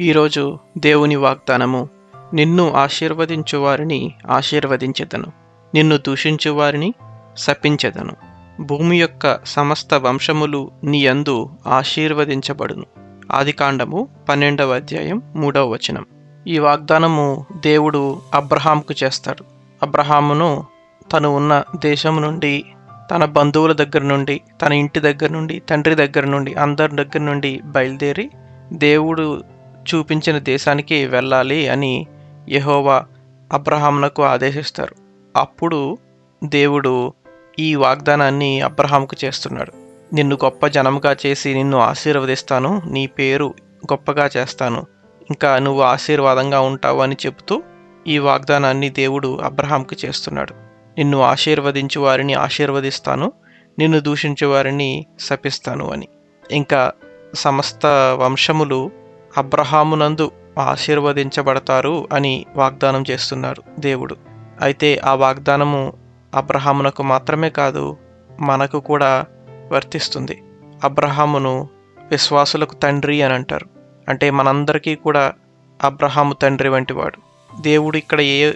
ఈరోజు దేవుని వాగ్దానము నిన్ను ఆశీర్వదించు వారిని ఆశీర్వదించెదను. నిన్ను దూషించు వారిని శపించెదను. భూమి యొక్క సమస్త వంశములు నీ యందు ఆశీర్వదించబడును. ఆదికాండము పన్నెండవ అధ్యాయం మూడవ వచనం. ఈ వాగ్దానము దేవుడు అబ్రహాంకు చేస్తాడు. అబ్రహామును తను ఉన్న దేశం నుండి తన బంధువుల దగ్గర నుండి తన ఇంటి దగ్గర నుండి తండ్రి దగ్గర నుండి అందరి దగ్గర నుండి బయలుదేరి దేవుడు చూపించిన దేశానికి వెళ్ళాలి అని యహోవా అబ్రహాంనకు ఆదేశిస్తారు. అప్పుడు దేవుడు ఈ వాగ్దానాన్ని అబ్రహాంకు చేస్తున్నాడు. నిన్ను గొప్ప జనముగా చేసి నిన్ను ఆశీర్వదిస్తాను. నీ పేరు గొప్పగా చేస్తాను. ఇంకా నువ్వు ఆశీర్వాదంగా ఉంటావు అని చెబుతూ ఈ వాగ్దానాన్ని దేవుడు అబ్రహాంకు చేస్తున్నాడు. నిన్ను ఆశీర్వదించు వారిని ఆశీర్వదిస్తాను. నిన్ను దూషించు వారిని శపిస్తాను అని. ఇంకా సమస్త వంశములు అబ్రహామునందు ఆశీర్వదించబడతారు అని వాగ్దానం చేస్తున్నారు దేవుడు. అయితే ఆ వాగ్దానము అబ్రహామునకు మాత్రమే కాదు మనకు కూడా వర్తిస్తుంది. అబ్రహామును విశ్వాసులకు తండ్రి అని అంటారు. అంటే మనందరికీ కూడా అబ్రహాము తండ్రి వంటివాడు దేవుడు ఇక్కడ ఏ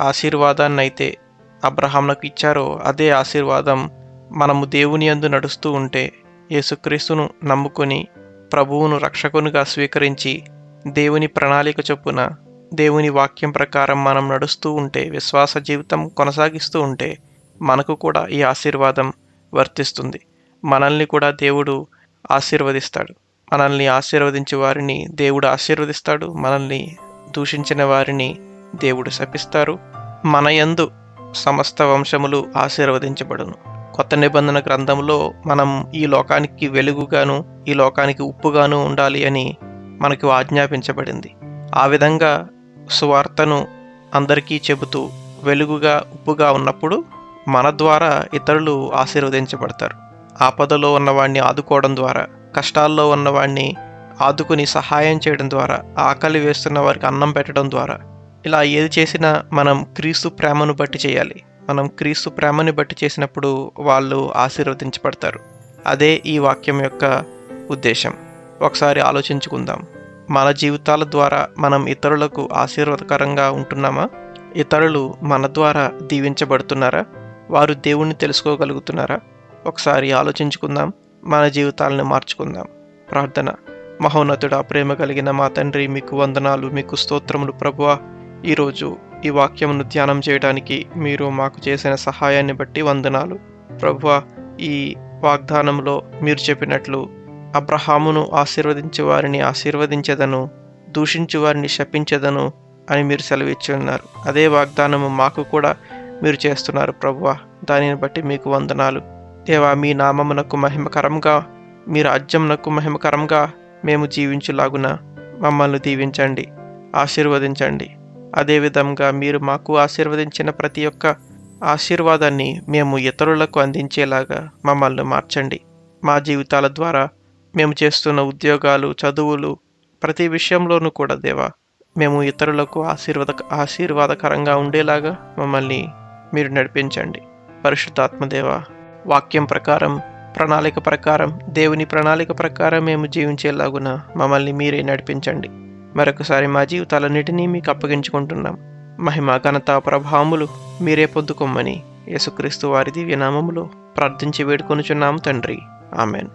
ఆశీర్వాదాన్ని అయితే అబ్రహామునకు ఇచ్చారో అదే ఆశీర్వాదం మనము దేవుని యందు నడుస్తూ ఉంటే యేసుక్రీస్తును నమ్ముకొని ప్రభువును రక్షకునిగా స్వీకరించి దేవుని ప్రణాళిక చొప్పున దేవుని వాక్యం ప్రకారం మనం నడుస్తూ ఉంటే విశ్వాస జీవితం కొనసాగిస్తూ ఉంటే మనకు కూడా ఈ ఆశీర్వాదం వర్తిస్తుంది. మనల్ని కూడా దేవుడు ఆశీర్వదిస్తాడు. మనల్ని ఆశీర్వదించే వారిని దేవుడు ఆశీర్వదిస్తాడు. మనల్ని దూషించిన వారిని దేవుడు శపిస్తారు. మన యందు సమస్త వంశములు ఆశీర్వదించబడును. కొత్త నిబంధన గ్రంథంలో మనం ఈ లోకానికి వెలుగుగాను ఈ లోకానికి ఉప్పుగాను ఉండాలి అని మనకు ఆజ్ఞాపించబడింది. ఆ విధంగా సువార్తను అందరికీ చెబుతూ వెలుగుగా ఉప్పుగా ఉన్నప్పుడు మన ద్వారా ఇతరులు ఆశీర్వదించబడతారు. ఆపదలో ఉన్నవాడిని ఆదుకోవడం ద్వారా కష్టాల్లో ఉన్నవాడిని ఆదుకుని సహాయం చేయడం ద్వారా ఆకలి వేస్తున్న వారికి అన్నం పెట్టడం ద్వారా ఇలా ఏది చేసినా మనం క్రీస్తు ప్రేమను బట్టి చేయాలి. మనం క్రీస్తు ప్రేమని బట్టి చేసినప్పుడు వాళ్ళు ఆశీర్వదించబడతారు. అదే ఈ వాక్యం యొక్క ఉద్దేశం. ఒకసారి ఆలోచించుకుందాం. మన జీవితాల ద్వారా మనం ఇతరులకు ఆశీర్వాదకరంగా ఉంటున్నామా? ఇతరులు మన ద్వారా దీవించబడుతున్నారా? వారు దేవుణ్ణి తెలుసుకోగలుగుతున్నారా? ఒకసారి ఆలోచించుకుందాం. మన జీవితాలను మార్చుకుందాం. ప్రార్థన. మహోన్నతుడా ప్రేమ కలిగిన మా తండ్రి మీకు వందనాలు మీకు స్తోత్రములు ప్రభువా. ఈరోజు ఈ వాక్యమును ధ్యానం చేయడానికి మీరు మాకు చేసిన సహాయాన్ని బట్టి వందనాలు. ప్రభువ ఈ వాగ్దానంలో మీరు చెప్పినట్లు అబ్రహామును ఆశీర్వదించే వారిని ఆశీర్వదించదను దూషించు వారిని శపించదను అని మీరు సెలవిచ్చి ఉన్నారు. అదే వాగ్దానము మాకు కూడా మీరు చేస్తున్నారు ప్రభువ. దానిని బట్టి మీకు వందనాలు. దేవా మీ నామమునకు మహిమకరంగా మీ రాజ్యమునకు మహిమకరంగా మేము జీవించులాగున మమ్మల్ని దీవించండి ఆశీర్వదించండి. అదేవిధంగా మీరు మాకు ఆశీర్వదించిన ప్రతి ఒక్క ఆశీర్వాదాన్ని మేము ఇతరులకు అందించేలాగా మమ్మల్ని మార్చండి. మా జీవితాల ద్వారా మేము చేస్తున్న ఉద్యోగాలు చదువులు ప్రతి విషయంలోనూ కూడా దేవా మేము ఇతరులకు ఆశీర్వాద ఆశీర్వాదకరంగా ఉండేలాగా మమ్మల్ని మీరు నడిపించండి. పరిశుద్ధాత్మదేవ వాక్యం ప్రకారం ప్రణాళిక ప్రకారం దేవుని ప్రణాళిక ప్రకారం మేము జీవించేలాగున మమ్మల్ని మీరే నడిపించండి. మరొకసారి మా జీవితాలన్నిటినీ మీకు అప్పగించుకుంటున్నాం. మహిమ ఘనత ప్రభావములు మీరే పొందుకోమని యేసుక్రీస్తు వారి దివ్యనామములో ప్రార్థించి వేడుకొనుచున్నాము తండ్రి. ఆమెన్.